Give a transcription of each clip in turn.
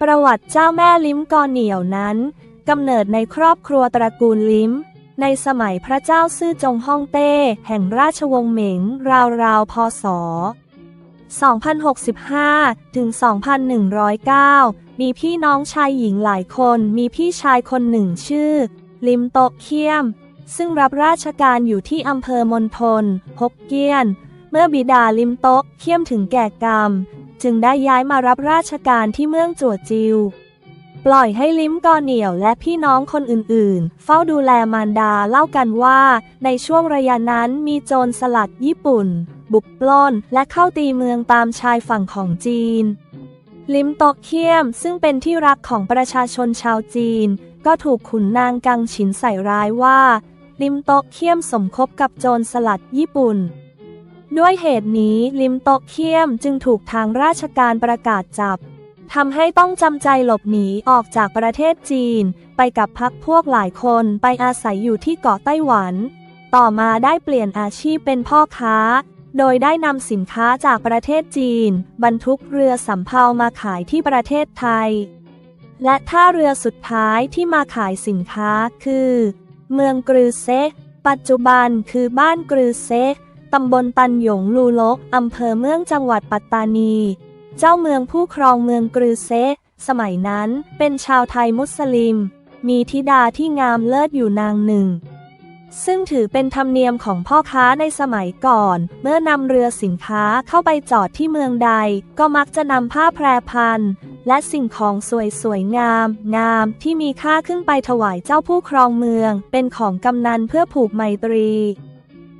ประวัติเจ้าแม่ลิ้มกอเหนียวนั้นกำเนิดในครอบครัวตระกูลลิ้ม ในสมัยพระเจ้าซื่อจงฮ่องเต้ แห่งราชวงศ์เหมิง ราวๆพศ 2065 ถึง 2109 มีพี่น้องชายหญิงหลายคน มีพี่ชายคนหนึ่งชื่อ ลิมโตเคียม ซึ่งรับราชการอยู่ที่อำเภอมณฑลฮกเกี้ยน เมื่อบิดาลิมโตเคียมถึงแก่กรรม จึงได้ย้ายมารับราชการที่เมืองจัวจิว ปล่อยให้ลิ้มกอเหนียวและพี่น้องคนอื่นๆ เฝ้าดูแลมารดาเล่ากันว่า ในช่วงระยะนั้นมีโจรสลัดญี่ปุ่น บุกปล้น และเข้าตีเมืองตามชายฝั่งของจีน ลิมโตะเคียมซึ่งเป็นที่รักของประชาชนชาวจีน ก็ถูกขุนนางกังฉินใส่ร้ายว่า ลิมโตะเคียมสมคบกับโจรสลัดญี่ปุ่น ด้วยเหตุนี้ลิมโตเคียมจึงถูกทางราชการประกาศจับทำให้ต้องจำใจหลบหนีออกจากประเทศจีน ไปกับพักพวกหลายคนไปอาศัยอยู่ที่เกาะไต้หวัน ต่อมาได้เปลี่ยนอาชีพเป็นพ่อค้า โดยได้นำสินค้าจากประเทศจีน บรรทุกเรือสำเภามาขายที่ประเทศไทย และท่าเรือสุดท้ายที่มาขายสินค้าคือ เมืองกรือเซปัจจุบันคือบ้านกรือเซ ตำบลตันหยงลูลก อำเภอเมืองจังหวัดปัตตานี เจ้าเมืองผู้ครองเมืองกรือเซสมัยนั้นเป็นชาวไทยมุสลิม มีธิดาที่งามเลิศอยู่นางหนึ่ง ซึ่งถือเป็นธรรมเนียมของพ่อค้าในสมัยก่อน เมื่อนำเรือสินค้าเข้าไปจอดที่เมืองใด ก็มักจะนำผ้าแพรพันและสิ่งของสวยสวยงาม งามที่มีค่าขึ้นไปถวายเจ้าผู้ครองเมือง เป็นของกำนันเพื่อผูกไมตรี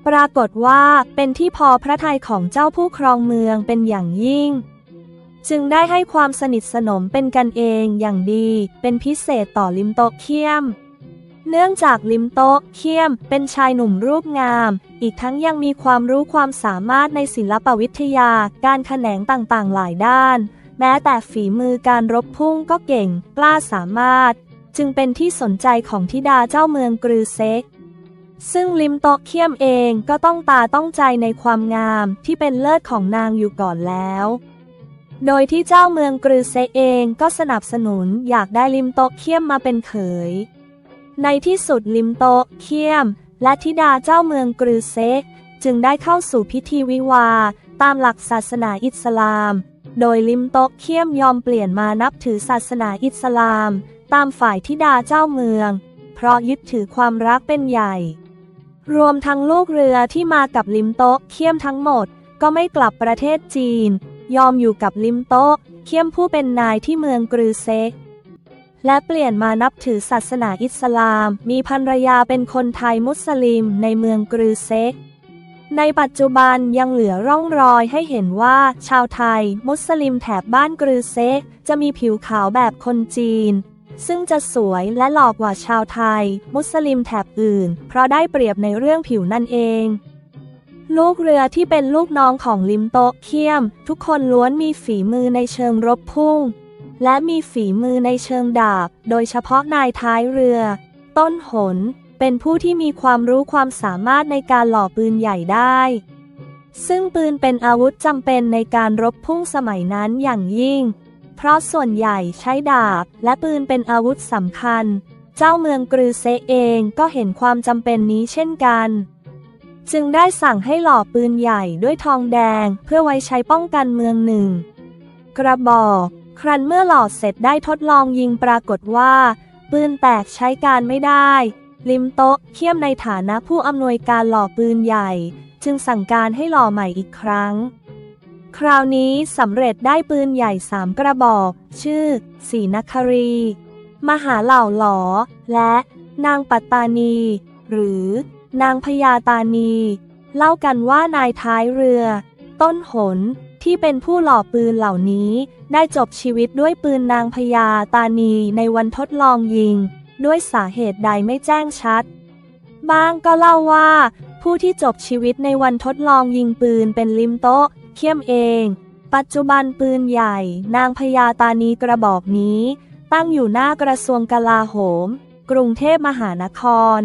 ปรากฏว่าเป็นที่พอพระทัยของเจ้าผู้ครองเมืองเป็นอย่างยิ่ง จึงได้ให้ความสนิทสนมเป็นกันเองอย่างดีเป็นพิเศษต่อลิมโตะเคียม เนื่องจากลิมโตะเคียมเป็นชายหนุ่มรูปงาม อีกทั้งยังมีความรู้ความสามารถในศิลปวิทยาการแขนงต่างๆหลายด้าน แม้แต่ฝีมือการรบพุ่งก็เก่งกล้าสามารถ จึงเป็นที่สนใจของธิดาเจ้าเมืองกรือเซก ซึ่งลิมโตเคียมเองก็ต้องตาต้องใจในความงามที่เป็นเลิศของนางอยู่ก่อนแล้ว โดยที่เจ้าเมืองกรือเซเองก็สนับสนุนอยากได้ลิมโตเคียมมาเป็นเขย ในที่สุดลิมโตเคียม และธิดาเจ้าเมืองกรือเซจึงได้เข้าสู่พิธีวิวา ตามหลักศาสนาอิสลาม โดยลิมโตเคียมยอมเปลี่ยนมานับถือศาสนาอิสลาม ตามฝ่ายธิดาเจ้าเมือง เพราะยึดถือความรักเป็นใหญ่ รวมทั้งลูกเรือที่มากับลิมโตะเคียมทั้งหมด ก็ไม่กลับประเทศจีน ยอมอยู่กับลิมโตะเคียมผู้เป็นนายที่เมืองกรือเซและเปลี่ยนมานับถือศาสนาอิสลาม มีภรรยาเป็นคนไทยมุสลิมในเมืองกรือเซกในปัจจุบันยังเหลือร่องรอยให้เห็นว่า ชาวไทย มุสลิมแถบบ้านกรือเซกจะมีผิวขาวแบบคนจีน ซึ่งจะสวยและหล่อกว่าชาวไทย มุสลิมแถบอื่น เพราะได้เปรียบในเรื่องผิวนั่นเอง ลูกเรือที่เป็นลูกน้องของลิมโตเคียม ทุกคนล้วนมีฝีมือในเชิงรบพุ่ง และมีฝีมือในเชิงดาบ โดยเฉพาะนายท้ายเรือ ต้นหน เป็นผู้ที่มีความรู้ความสามารถในการหล่อปืนใหญ่ได้ ซึ่งปืนเป็นอาวุธจำเป็นในการรบพุ่งสมัยนั้นอย่างยิ่ง เพราะส่วนใหญ่ใช้ดาบและปืนเป็นอาวุธสำคัญ เจ้าเมืองกรือเซเองก็เห็นความจำเป็นนี้เช่นกัน จึงได้สั่งให้หล่อปืนใหญ่ด้วยทองแดงเพื่อไว้ใช้ป้องกันเมืองหนึ่ง กระบอกครั้นเมื่อหล่อเสร็จได้ทดลองยิงปรากฏว่า ปืนแตกใช้การไม่ได้ ลิมโตะเคียมในฐานะผู้อำนวยการหล่อปืนใหญ่ จึงสั่งการให้หล่อใหม่อีกครั้ง คราวนี้สำเร็จได้ปืนใหญ่สามกระบอก ชื่อ สีนครี มหาเหล่าหลอ และนางปัตตานี หรือนางพญาตานี เล่ากันว่านายท้ายเรือ ต้นหนที่เป็นผู้หล่อปืนเหล่านี้ ได้จบชีวิตด้วยปืนนางพญาตานีในวันทดลองยิง ด้วยสาเหตุใดไม่แจ้งชัด บ้างก็เล่าว่า ผู้ที่จบชีวิตในวันทดลองยิงปืนเป็นลิมโตะ เคียมเอง ปัจจุบันปืนใหญ่ นางพญาตานีกระบอกนี้ ตั้งอยู่หน้ากระทรวงกลาโหม กรุงเทพมหานคร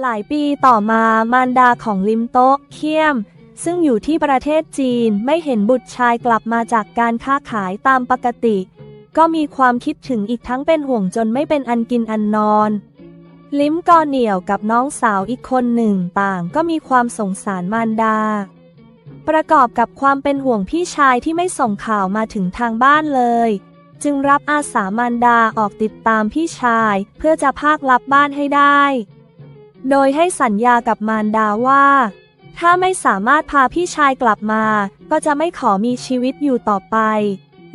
หลายปีต่อมามารดาของลิมโตะเคียม ซึ่งอยู่ที่ประเทศจีนไม่เห็นบุตรชายกลับมาจากการค้าขายตามปกติ ก็มีความคิดถึงอีกทั้งเป็นห่วงจนไม่เป็นอันกินอันนอนลิ้มกอเหนี่ยวกับน้องสาวอีกคนหนึ่งต่างก็มีความสงสารมารดา ประกอบกับความเป็นห่วงพี่ชายที่ไม่ส่งข่าวมาถึงทางบ้านเลย จึงรับอาสามารดาออกติดตามพี่ชาย เพื่อจะพากลับบ้านให้ได้ โดยให้สัญญากับมารดาว่า ถ้าไม่สามารถพาพี่ชายกลับมา ก็จะไม่ขอมีชีวิตอยู่ต่อไป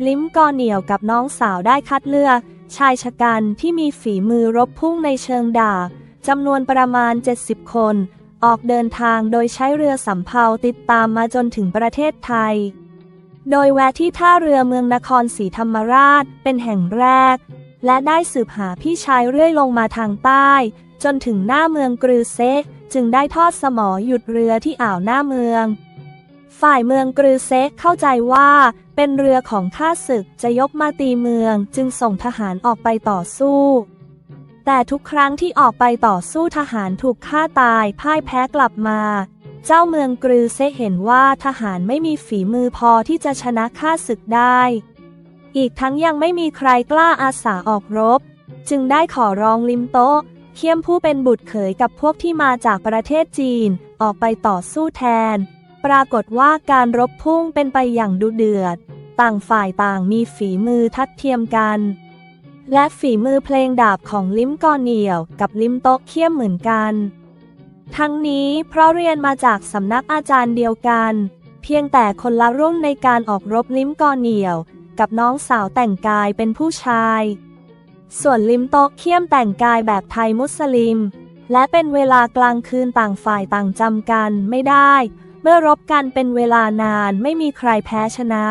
ลิ้มกอเหนียวกับน้องสาวได้คัดเลือก ชายชะกันที่มีฝีมือรบพุ่งในเชิงดาบจำนวนประมาณ 70 คน ออกเดินทางโดยใช้เรือสำเภาติดตามมาจนถึงประเทศไทย โดยแวะที่ท่าเรือเมืองนครศรีธรรมราชเป็นแห่งแรก และได้สืบหาพี่ชายเรื่อยลงมาทางใต้ จนถึงหน้าเมืองกรือเซกจึงได้ทอดสมอหยุดเรือที่อ่าวหน้าเมือง ฝ่ายเมืองกรือเซกเข้าใจว่าเป็นเรือของข้าศึกจะยกมาตีเมืองจึงส่งทหารออกไปต่อสู้ แต่ทุกครั้งที่ออกไปต่อสู้ทหารถูกฆ่าตายพ่ายแพ้กลับมา เจ้าเมืองกรือเซเห็นว่าทหารไม่มีฝีมือพอที่จะชนะข้าศึกได้ อีกทั้งยังไม่มีใครกล้าอาสาออกรบ จึงได้ขอร้องลิมโตะเคียมผู้เป็นบุตรเขยกับพวกที่มาจากประเทศจีนออกไปต่อสู้แทน ปรากฏว่าการรบพุ่งเป็นไปอย่างดุเดือด ต่างฝ่ายต่างมีฝีมือทัดเทียมกัน และฝีมือเพลงดาบของลิมกอเหนียว กับลิมโตะเคียมเหมือนกัน ทั้งนี้เพราะเรียนมาจากสำนักอาจารย์เดียวกัน เพียงแต่คนละรุ่นในการออกรบลิมกอเหนียว กับน้องสาวแต่งกายเป็นผู้ชาย ส่วนลิมโตะเคียมแต่งกายแบบไทยมุสลิม และเป็นเวลากลางคืนต่างฝ่ายต่างจำกันไม่ได้ เมื่อรบกันเป็นเวลานานไม่มีใครแพ้ชนะ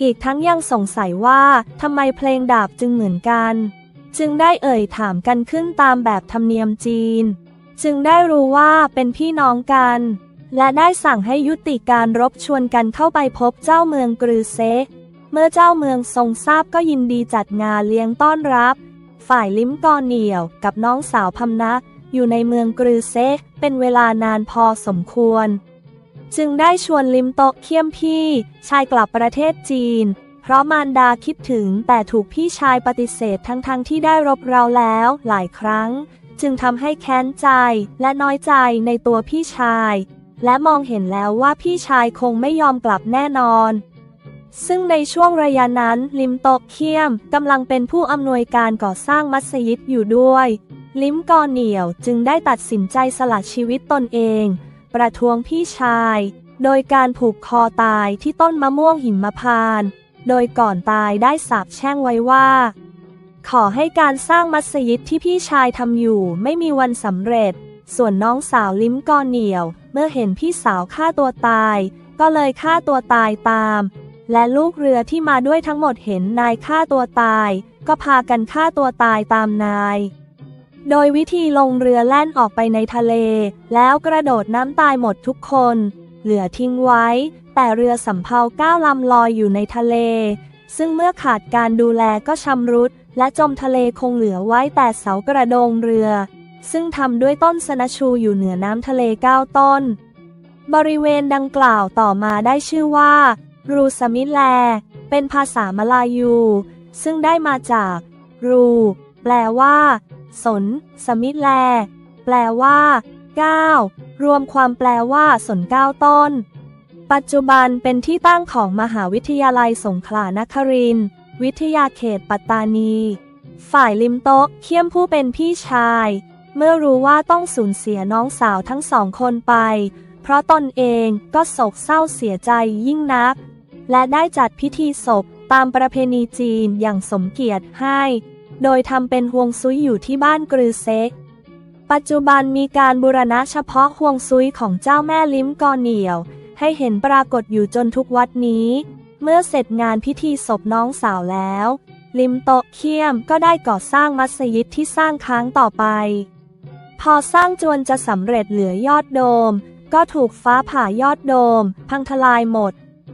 อีกทั้งยังสงสัยว่าทำไมเพลงดาบจึงเหมือนกัน จึงได้เอ่ยถามกันขึ้นตามแบบธรรมเนียมจีน จึงได้รู้ว่าเป็นพี่น้องกัน และได้สั่งให้ยุติการรบชวนกันเข้าไปพบเจ้าเมืองกรือเซเมื่อเจ้าเมืองทรงทราบก็ยินดีจัดงานเลี้ยงต้อนรับ ฝ่ายลิ้มกอเหนียวกับน้องสาวพำนักอยู่ในเมืองกรือเซเป็นเวลานานพอสมควร จึงได้ชวนลิมโตะเคียมพี่ ชายกลับประเทศจีน เพราะมารดาคิดถึงแต่ถูกพี่ชายปฏิเสธทั้งๆทที่ได้รบเราแล้วหลายครั้ง จึงทำให้แค้นใจและน้อยใจในตัวพี่ชาย และมองเห็นแล้วว่าพี่ชายคงไม่ยอมกลับแน่นอน ซึ่งในช่วงระยะนั้นลิมโตะเคียมกำลังเป็นผู้อำนวยการก่อสร้างมัสยิดอยู่ด้วย ลิมกอเหนียวจึงได้ตัดสินใจสละชีวิตตนเอง ประท้วงพี่ชาย โดยการผูกคอตายที่ต้นมะม่วงหิมพานต์โดยก่อนตายได้สาบแช่งไว้ว่า ขอให้การสร้างมัสยิดที่พี่ชายทำอยู่ไม่มีวันสำเร็จ ส่วนน้องสาวลิ้มกอเหนียว เมื่อเห็นพี่สาวฆ่าตัวตาย ก็เลยฆ่าตัวตายตาม และลูกเรือที่มาด้วยทั้งหมดเห็นนายฆ่าตัวตาย ก็พากันฆ่าตัวตายตามนาย โดยวิธีลงเรือแล่นออกไปในทะเล แล้วกระโดดน้ำตายหมดทุกคน เหลือทิ้งไว้ แต่เรือสำเภาเก้าลำลอยอยู่ในทะเล ซึ่งเมื่อขาดการดูแลก็ชำรุด และจมทะเลคงเหลือไว้แต่เสากระโดงเรือ ซึ่งทำด้วยต้นสนชูอยู่เหนือน้ำทะเลเก้าต้น บริเวณดังกล่าวต่อมาได้ชื่อว่า รูสมิแล เป็นภาษามลายู ซึ่งได้มาจาก รู แปลว่า สน สมิแล แปลว่าก้ารวมความแปลว่าสนเก้าต้น ปัจจุบันเป็นที่ตั้งของมหาวิทยาลัยสงขลานครินทร์วิทยาเขตปัตตานี ฝ่ายลิมโตะเคียมผู้เป็นพี่ชาย เมื่อรู้ว่าต้องสูญเสียน้องสาวทั้งสองคนไป เพราะตนเองก็โศกเศร้าเสียใจยิ่งนัก และได้จัดพิธีศพตามประเพณีจีนอย่างสมเกียรติให้ โดยทำเป็นฮวงซุยอยู่ที่บ้านกรือเซก ปัจจุบันมีการบูรณะเฉพาะฮวงซุยของเจ้าแม่ลิ้มกอเหนียว ให้เห็นปรากฏอยู่จนทุกวัดนี้ เมื่อเสร็จงานพิธีศพน้องสาวแล้ว ลิมโตะเคียมก็ได้ก่อสร้างมัสยิดที่สร้างค้างต่อไป พอสร้างจวนจะสำเร็จเหลือยอดโดม ก็ถูกฟ้าผ่ายอดโดม พังทลายหมด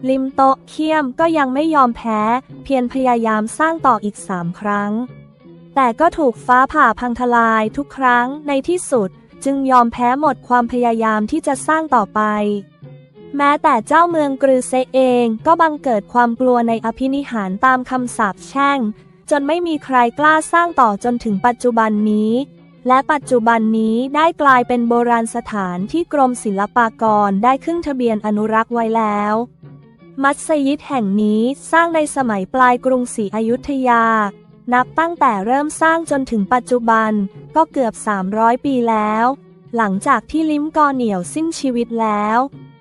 ลิมโตะเคียมก็ยังไม่ยอมแพ้ เพียรพยายามสร้างต่ออีกสามครั้ง แต่ก็ถูกฟ้าผ่าพังทลายทุกครั้งในที่สุด จึงยอมแพ้หมดความพยายามที่จะสร้างต่อไป แม้แต่เจ้าเมืองกรือเซเองก็บังเกิดความกลัวในอภินิหารตามคำสาปแช่ง จนไม่มีใครกล้าสร้างต่อจนถึงปัจจุบันนี้ และปัจจุบันนี้ได้กลายเป็นโบราณสถานที่กรมศิลปากรได้ขึ้นทะเบียนอนุรักษ์ไว้แล้วมัสยิดแห่งนี้สร้างในสมัยปลายกรุงศรีอยุธยา นับตั้งแต่เริ่มสร้างจนถึงปัจจุบัน ก็เกือบ 300 ปีแล้ว หลังจากที่ลิ้มกอเหนียวสิ้นชีวิตแล้ว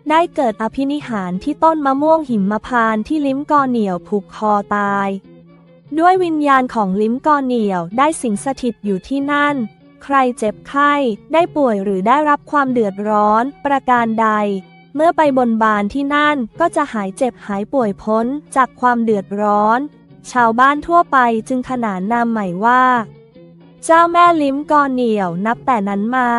ได้เกิดอภินิหารที่ต้นมะม่วงหิมพานต์ที่ลิ้มกอเหนียวผูกคอตาย ด้วยวิญญาณของลิ้มกอเหนียวได้สิงสถิตอยู่ที่นั่น ใครเจ็บไข้ได้ป่วยหรือได้รับความเดือดร้อน ประการใด เมื่อไปบนบานที่นั่นก็จะหายเจ็บหายป่วยพ้นจากความเดือดร้อน ชาวบ้านทั่วไปจึงขนานนามใหม่ว่า เจ้าแม่ลิ้มกอเหนียวนับแต่นั้นมา